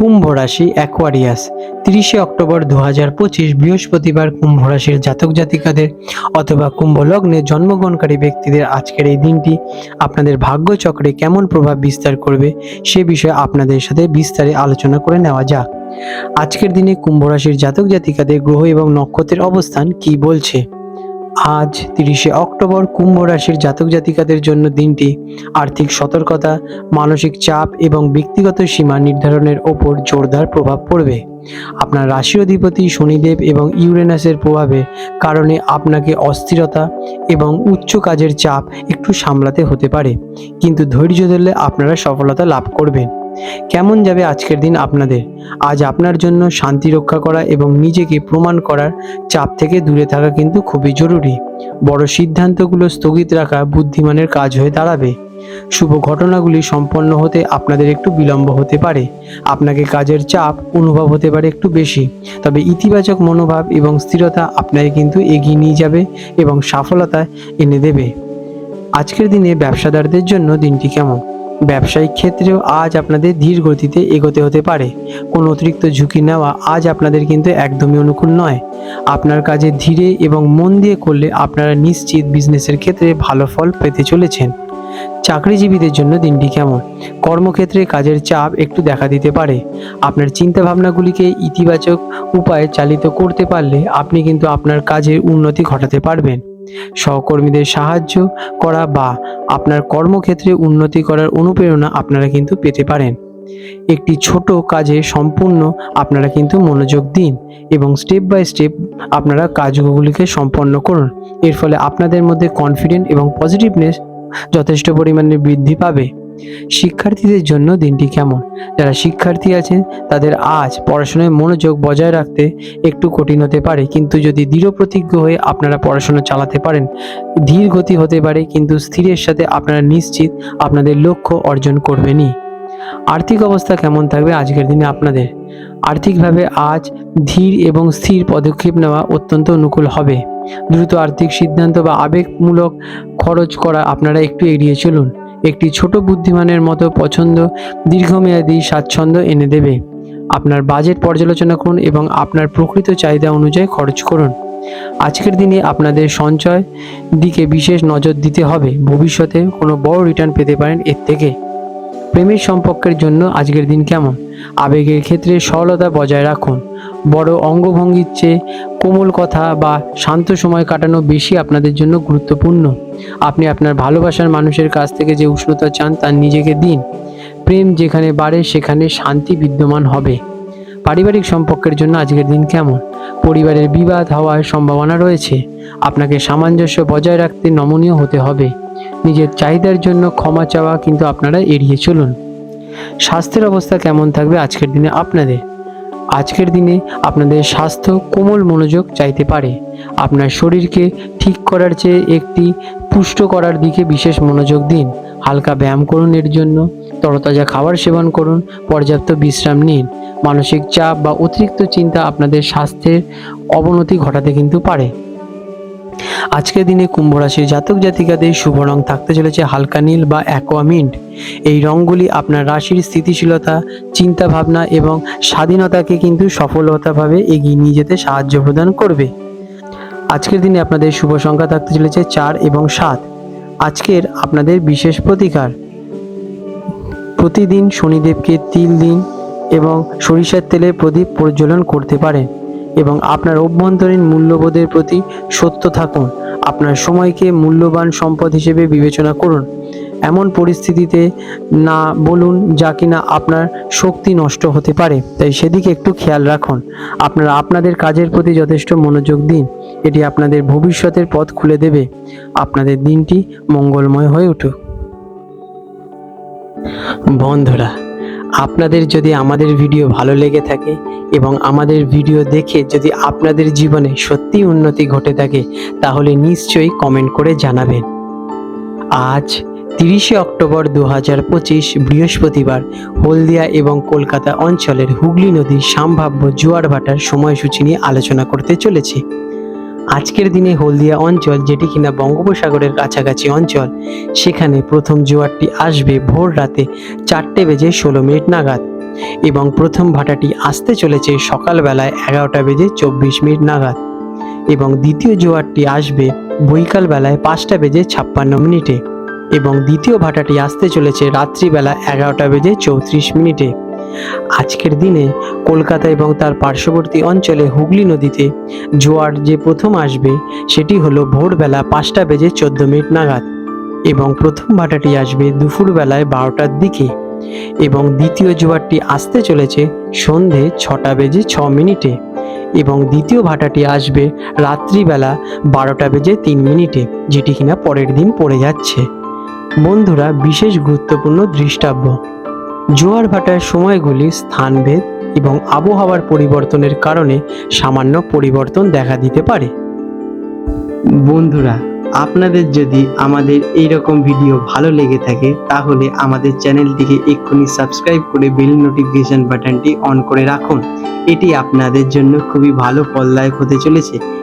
কুম্ভ রাশি অ্যাকোয়ারিয়াস তিরিশে অক্টোবর দু হাজার পঁচিশ বৃহস্পতিবার কুম্ভ রাশির জাতক জাতিকাদের অথবা কুম্ভ লগ্নে জন্মগ্রহণকারী ব্যক্তিদের আজকের এই দিনটি আপনাদের ভাগ্যচক্রে কেমন প্রভাব বিস্তার করবে সে বিষয়ে আপনাদের সাথে বিস্তারে আলোচনা করে নেওয়া যাক। আজকের দিনে কুম্ভ রাশির জাতক জাতিকাদের গ্রহ এবং নক্ষত্রের অবস্থান কি বলছে? আজ তিরিশে অক্টোবর কুম্ভ রাশির জাতক জাতিকাদের জন্য দিনটি। আর্থিক সতর্কতা, মানসিক চাপ এবং ব্যক্তিগত সীমা নির্ধারণের ওপর জোরদার প্রভাব পড়বে। আপনার রাশি অধিপতি শনিদেব এবং ইউরেনাসের প্রভাবে কারণে আপনাকে অস্থিরতা এবং উচ্চ কাজের চাপ একটু সামলাতে হতে পারে। কিন্তু ধৈর্য ধরলে আপনারা সফলতা লাভ করবেন। কেমন যাবে আজকের দিন আপনাদের? আজ আপনার জন্য শান্তি রক্ষা করা এবং নিজেকে প্রমাণ করার চাপ থেকে দূরে থাকা কিন্তু খুবই জরুরি। বড় সিদ্ধান্তগুলো স্থগিত রাখা বুদ্ধিমানের কাজ হয়ে দাঁড়াবে। শুভ ঘটনাগুলি সম্পন্ন হতে আপনাদের একটু বিলম্ব হতে পারে। আপনাকে কাজের চাপ অনুভব হতে পারে একটু বেশি। তবে ইতিবাচক মনোভাব এবং স্থিরতা আপনাকে কিন্তু এগিয়ে নিয়ে যাবে এবং সফলতা এনে দেবে। আজকের দিনে ব্যবসাদারদের জন্য দিনটি কেমন? ব্যবসায়িক ক্ষেত্রেও আজ আপনাদের ধীর গতিতে এগোতে হতে পারে। কোনো অতিরিক্ত ঝুঁকি নেওয়া আজ আপনাদের কিন্তু একদমই অনুকূল নয়। আপনার কাজে ধীরে এবং মন দিয়ে করলে আপনারা নিশ্চিত বিজনেসের ক্ষেত্রে ভালো ফল পেতে চলেছেন। চাকরিজীবীদের জন্য দিনটি কেমন? কর্মক্ষেত্রে কাজের চাপ একটু দেখা দিতে পারে। আপনার চিন্তাভাবনাগুলিকে ইতিবাচক উপায়ে চালিত করতে পারলে আপনি কিন্তু আপনার কাজের উন্নতি ঘটাতে পারবেন। সহকর্মীদের সাহায্য করা বা আপনার কর্মক্ষেত্রে উন্নতি করার অনুপ্রেরণা আপনারা কিন্তু পেতে পারেন। একটি ছোট কাজে সম্পূর্ণ আপনারা কিন্তু মনোযোগ দিন এবং স্টেপ বাই স্টেপ আপনারা কাজগুলিকে সম্পন্ন করুন। এর ফলে আপনাদের মধ্যে কনফিডেন্ট এবং পজিটিভনেস যথেষ্ট পরিমাণে বৃদ্ধি পাবে। শিক্ষার্থীদের জন্য দিনটি কেমন? যারা শিক্ষার্থী আছেন, তাদের আজ পড়াশোনায় মনোযোগ বজায় রাখতে একটু কঠিন হতে পারে, কিন্তু যদি দৃঢ় প্রতিজ্ঞ হয়ে আপনারা পড়াশোনা চালাতে পারেন, ধীর গতি হতে পারে, কিন্তু স্থিরের সাথে আপনারা নিশ্চিত আপনাদের লক্ষ্য অর্জন করবেনই। আর্থিক অবস্থা কেমন থাকবে আজকের দিনে আপনাদের? আর্থিকভাবে আজ ধীর এবং স্থির পদক্ষেপ নেওয়া অত্যন্ত অনুকূল হবে। দ্রুত আর্থিক সিদ্ধান্ত বা আবেগমূলক খরচ করা আপনারা একটু এড়িয়ে চলুন। একটি ছোট বুদ্ধিমানের মতো পছন্দ, দীর্ঘমেয়াদী স্বাচ্ছন্দ্য এনে দেবে। আপনার বাজেট পর্যালোচনা করুন এবং আপনার প্রকৃত চাহিদা অনুযায়ী খরচ করুন। আজকের দিনে আপনাদের সঞ্চয় দিকে বিশেষ নজর দিতে হবে। ভবিষ্যতে কোনো বড় রিটার্ন পেতে পারেন এর থেকে। প্রেমের সম্পর্কের জন্য আজকের দিন কেমন? আবেগের ক্ষেত্রে সরলতা বজায় রাখুন। বড় অঙ্গভঙ্গির চেয়ে কোমল কথা বা শান্ত সময় কাটানো বেশি আপনাদের জন্য গুরুত্বপূর্ণ। আপনি আপনার ভালোবাসার মানুষের কাছ থেকে যে উষ্ণতা চান তার নিজেকে দিন। প্রেম যেখানে বাড়ে, সেখানে শান্তি বিদ্যমান হবে। পারিবারিক সম্পর্কের জন্য আজকের দিন কেমন? পরিবারের বিবাদ হওয়ার সম্ভাবনা রয়েছে। আপনাকে সামঞ্জস্য বজায় রাখতে নমনীয় হতে হবে। নিজের চাহিদার জন্য ক্ষমা চাওয়া কিন্তু আপনারা এড়িয়ে চলুন। স্বাস্থ্যের অবস্থা কেমন থাকবে আজকের দিনে আপনাদের? আজকের দিনে আপনাদের স্বাস্থ্য কোমল মনোযোগ চাইতে পারে। আপনার শরীরকে ঠিক করার চেয়ে একটি পুষ্ট করার দিকে বিশেষ মনোযোগ দিন। হালকা ব্যায়াম করুন এর জন্য। তরতাজা খাবার সেবন করুন। পর্যাপ্ত বিশ্রাম নিন। মানসিক চাপ বা অতিরিক্ত চিন্তা আপনাদের স্বাস্থ্যের অবনতি ঘটাতে কিন্তু পারে। আজকের দিনে কুম্ভ রাশির জাতক জাতিকাদের শুভ রং থাকতে চলেছে হালকা নীল বা অ্যাকোয়ামিন্ট এই রঙগুলি আপনার রাশির স্থিতিশীলতা চিন্তা ভাবনা এবং স্বাধীনতাকে কিন্তু সফলতাভাবে এগিয়ে নিয়ে যেতে সাহায্য প্রদান করবে। আজকের দিনে আপনাদের শুভ সংখ্যা থাকতে চলেছে চার এবং সাত। আজকের আপনাদের বিশেষ প্রতিকার। প্রতিদিন শনিদেবকে তিল দিন এবং সরিষার তেলে প্রদীপ প্রজ্বলন করতে পারেন। এবং আপনার অভ্যন্তরীণ মূল্যবোধের প্রতি সত্য থাকুন। আপনার সময়কে মূল্যবান সম্পদ হিসেবে বিবেচনা করুন। এমন পরিস্থিতিতে না বলুন যা কিনা আপনার শক্তি নষ্ট হতে পারে। তাই সেদিকে একটু খেয়াল রাখুন। আপনারা আপনাদের কাজের প্রতি যথেষ্ট মনোযোগ দিন। এটি আপনাদের ভবিষ্যতের পথ খুলে দেবে। আপনাদের দিনটি মঙ্গলময় হয়ে উঠুক। বন্ধুরা আপনাদের যদি আমাদের ভিডিও ভালো লেগে থাকে এবং আমাদের ভিডিও দেখে যদি আপনাদের জীবনে সত্যি উন্নতি ঘটে থাকে, তাহলে নিশ্চয়ই কমেন্ট করে জানাবেন। আজ তিরিশে অক্টোবর দু হাজার পঁচিশ, বৃহস্পতিবার, হলদিয়া এবং কলকাতা অঞ্চলের হুগলি নদীর সম্ভাব্য জোয়ার ভাটার সময়সূচি নিয়ে আলোচনা করতে চলেছি। আজকের দিনে হলদিয়া অঞ্চল, যেটি কিনা বঙ্গোপসাগরের কাছাকাছি অঞ্চল, সেখানে প্রথম জোয়ারটি আসবে ভোর রাতে চারটে বেজে ষোলো মিনিট নাগাদ এবং প্রথম ভাটাটি আসতে চলেছে সকালবেলায় এগারোটা বেজে চব্বিশ মিনিট নাগাদ এবং দ্বিতীয় জোয়ারটি আসবে বৈকাল বেলায় পাঁচটা বেজে ছাপ্পান্ন মিনিটে এবং দ্বিতীয় ভাটাটি আসতে চলেছে রাত্রিবেলা এগারোটা বেজে চৌত্রিশ মিনিটে। আজকের দিনে কলকাতা এবং তার পার্শ্ববর্তী অঞ্চলে হুগলি নদীতে জোয়ার যে প্রথম আসবে, সেটি হলো ভোরবেলা পাঁচটা বেজে চোদ্দ মিনিট নাগাদ এবং প্রথম ভাটাটি আসবে দুপুরবেলায় বারোটার দিকে এবং দ্বিতীয় জোয়ারটি আসতে চলেছে সন্ধে ছটা বেজে ছ মিনিটে এবং দ্বিতীয় ভাটাটি আসবে রাত্রিবেলা বারোটা বেজে তিন মিনিটে, যেটি কিনা পরের দিন পড়ে যাচ্ছে। বন্ধুরা, বিশেষ গুরুত্বপূর্ণ দৃষ্টাব্য। জোয়ার ভাটার সময়গুলি স্থানভেদ এবং আবহাওয়ার পরিবর্তনের কারণে সামান্য পরিবর্তন দেখা দিতে পারে। বন্ধুরা, আপনাদের যদি আমাদের এই রকম ভিডিও ভালো লেগে থাকে, তাহলে আমাদের চ্যানেলটিকে এক্ষুনি সাবস্ক্রাইব করে বেল নোটিফিকেশন বাটনটি অন করে রাখুন। এটি আপনাদের জন্য খুবই ভালো ফলদায়ক হতে চলেছে।